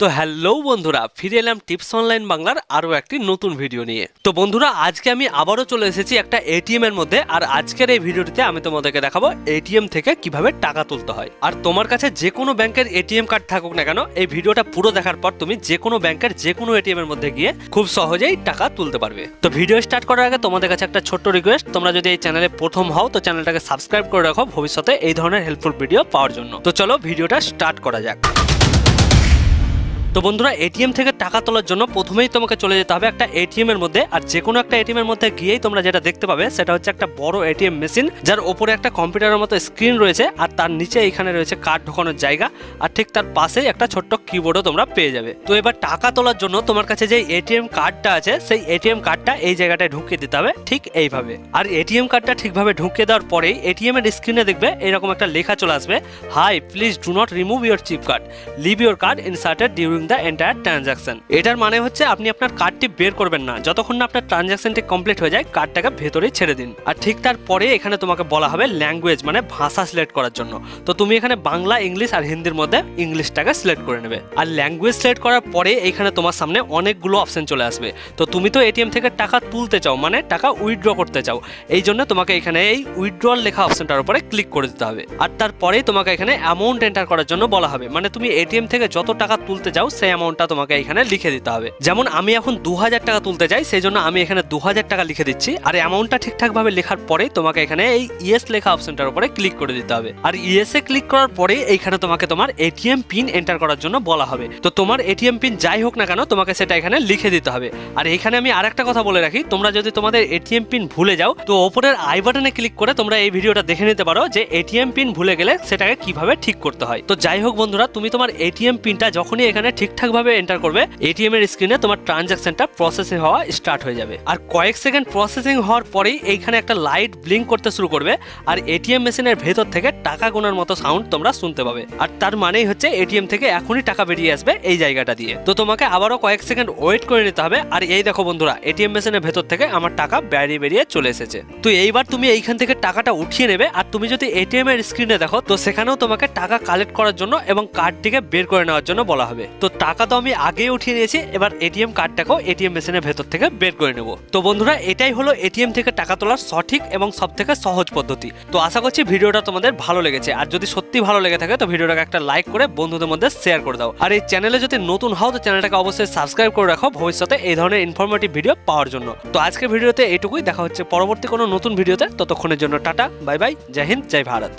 তো হ্যালো বন্ধুরা, ফিরে এলাম টিপস অনলাইন বাংলার আরও একটি নতুন ভিডিও নিয়ে। তো বন্ধুরা, আজকে আমি আবারও চলে এসেছি একটা এটিএম এর মধ্যে, আর আজকের এই ভিডিওটিতে আমি তোমাদেরকে দেখাবো এটিএম থেকে কীভাবে টাকা তুলতে হয়। আর তোমার কাছে যে কোনো ব্যাংকের এটিএম কার্ড থাকুক না কেন, এই ভিডিওটা পুরো দেখার পর তুমি যে কোনো ব্যাংকের যে কোনো এটিএম এর মধ্যে গিয়ে খুব সহজেই টাকা তুলতে পারবে। তো ভিডিও স্টার্ট করার আগে তোমাদের কাছে একটা ছোট্ট রিকোয়েস্ট তোমরা যদি এই চ্যানেলে প্রথম হও, তো চ্যানেলটাকে সাবস্ক্রাইব করে রাখো, ভবিষ্যতে এই ধরনের হেল্পফুল ভিডিও পাওয়ার জন্য। তো চলো ভিডিওটা স্টার্ট করা যাক। তো বন্ধুরা এটিএম থেকে টাকা তোলার জন্য প্রথমেই তোমাকে চলে যেতে হবে একটা এটিএম এর মধ্যে, আর যে কোনো একটা এটিএম এর মধ্যে গিয়েই তোমরা যেটা দেখতে পাবে, সেটা হচ্ছে একটা বড় এটিএম মেশিন, যার ওপরে একটা কম্পিউটারের মতো স্ক্রিন রয়েছে, আর তার নিচে এখানে রয়েছে কার্ড ঢোকানোর জায়গা, আর ঠিক তার পাশেই একটা ছোট্ট কিবোর্ডও তোমরা পেয়ে যাবে। তো এবার টাকা তোলার জন্য তোমার কাছে যে এটিএম কার্ডটা আছে, সেই এটিএম কার্ডটা এই জায়গাটায় ঢুকিয়ে দিতে হবে, ঠিক এইভাবে। আর এটিএম কার্ডটা ঠিকভাবে ঢুকিয়ে দেওয়ার পরেই এটিএম এর স্ক্রিনে দেখবে এরকম একটা লেখা চলে আসবে hi please do not remove your chip card leave your card inserted during the entire transaction এটার মানে হচ্ছে আপনি আপনার কার্ডটি বের করবেন না। যতক্ষণ না আপনার ট্রানজাকশনটি কমপ্লিট হয়ে যায় কার্ডটাকে ভেতরেই ছেড়ে দিন। আর ঠিক তারপরে এখানে তোমাকে বলা হবে ল্যাঙ্গুয়েজ মানে ভাষা সিলেক্ট করার জন্য। তো তুমি এখানে বাংলা, ইংলিশ আর হিন্দির মধ্যে ইংলিশটাকে সিলেক্ট করে নেবে। আর ল্যাঙ্গুয়েজ সিলেক্ট করার পরে এখানে তোমার সামনে অনেকগুলো অপশন চলে আসবে। তো তুমি তো এটিএম থেকে টাকা তুলতে চাও মানে টাকা উইথড্র করতে চাও। এই জন্য তোমাকে এখানে এই উইথড্রল লেখা অপশনটার উপরে ক্লিক করে দিতে হবে। আর তারপরে তোমাকে এখানে অ্যামাউন্ট এন্টার করার জন্য বলা হবে। মানে তুমি এটিএম থেকে যত টাকা তুলতে চাও সেই অ্যামাউন্টটা তোমাকে এখানে লিখে দিতে হবে। যেমন আমি এখন দু হাজার টাকা তুলতে চাই, সেই জন্য আমি এখানে দু হাজার টাকা লিখে দিচ্ছি। আর অ্যামাউন্টটা ঠিকঠাকভাবে লেখার পরে তোমাকে এখানে এই ইয়েস লেখা অপশনটার উপরে ক্লিক করে দিতে হবে। আর ইয়েসে ক্লিক করার পরে এইখানে তোমাকে তোমার এটিএম পিন এন্টার করার জন্য বলা হবে। তো তোমার এটিএম পিন যাই হোক না কেন, তোমাকে সেটা এখানে লিখে দিতে হবে। আর এখানে আমি আরেকটা কথা বলে রাখি, তোমরা যদি তোমাদের এটিএম পিন ভুলে যাও, তো ওপরের আই বাটনে ক্লিক করে তোমরা এই ভিডিওটা দেখে নিতে পারো যে এটিএম পিন ভুলে গেলে সেটাকে কীভাবে ঠিক করতে হয়। তো যাই হোক বন্ধুরা, তুমি তোমার এটিএম পিনটা যখনই এখানে ঠিকঠাকভাবে এন্টার করবে এটিএম এর স্ক্রিনে তোমার ট্রানজাকশনটা প্রসেসিং হওয়া স্টার্ট হয়ে যাবে। আর কয়েক সেকেন্ড প্রসেসিং হওয়ার পরেই এইখানে একটা লাইট ব্লিঙ্ক করতে শুরু করবে, আর এটিএম মেশিনের ভেতর থেকে টাকা গোনার মতো সাউন্ড তোমরা শুনতে পাবে। আর তার মানেই হচ্ছে এটিএম থেকে এখনই টাকা বেরিয়ে আসবে এই জায়গাটা দিয়ে। তো তোমাকে আবারও কয়েক সেকেন্ড ওয়েট করে নিতে হবে, আর এই দেখো বন্ধুরা এটিএম মেশিনের ভেতর থেকে আমার টাকা বেরিয়ে বেরিয়ে চলে এসেছে। তো এইবার তুমি এইখান থেকে টাকাটা উঠিয়ে নেবে, আর তুমি যদি এটিএম এর স্ক্রিনে দেখো, তো সেখানেও তোমাকে টাকা কালেক্ট করার জন্য এবং কার্ডটিকে বের করে নেওয়ার জন্য বলা হবে। তো টাকা তো আমি আগেই উঠিয়ে নিয়েছি, এবার এটিএম কার্ডটাকেও এটিএম মেশিনের ভেতর থেকে বের করে নেব। তো বন্ধুরা, এটাই হলো এটিএম থেকে টাকা তোলার সঠিক এবং সব থেকে সহজ পদ্ধতি। তো আশা করছি ভিডিওটা তোমাদের ভালো লেগেছে। আর যদি সত্যি ভালো লেগে থাকে, তো ভিডিওটাকে একটা লাইক করে বন্ধুদের মধ্যে শেয়ার করে দাও। আর এই চ্যানেলে যদি নতুন হও, তো চ্যানেলটাকে অবশ্যই সাবস্ক্রাইব করে রাখো ভবিষ্যতে এই ধরনের ইনফরমেটিভ ভিডিও পাওয়ার জন্য। তো আজকের ভিডিওতে এইটুকুই দেখা হচ্ছে পরবর্তী কোনো নতুন ভিডিওতে ততক্ষণের জন্য টাটা বাই বাই জয় হিন্দ, জয় ভারত।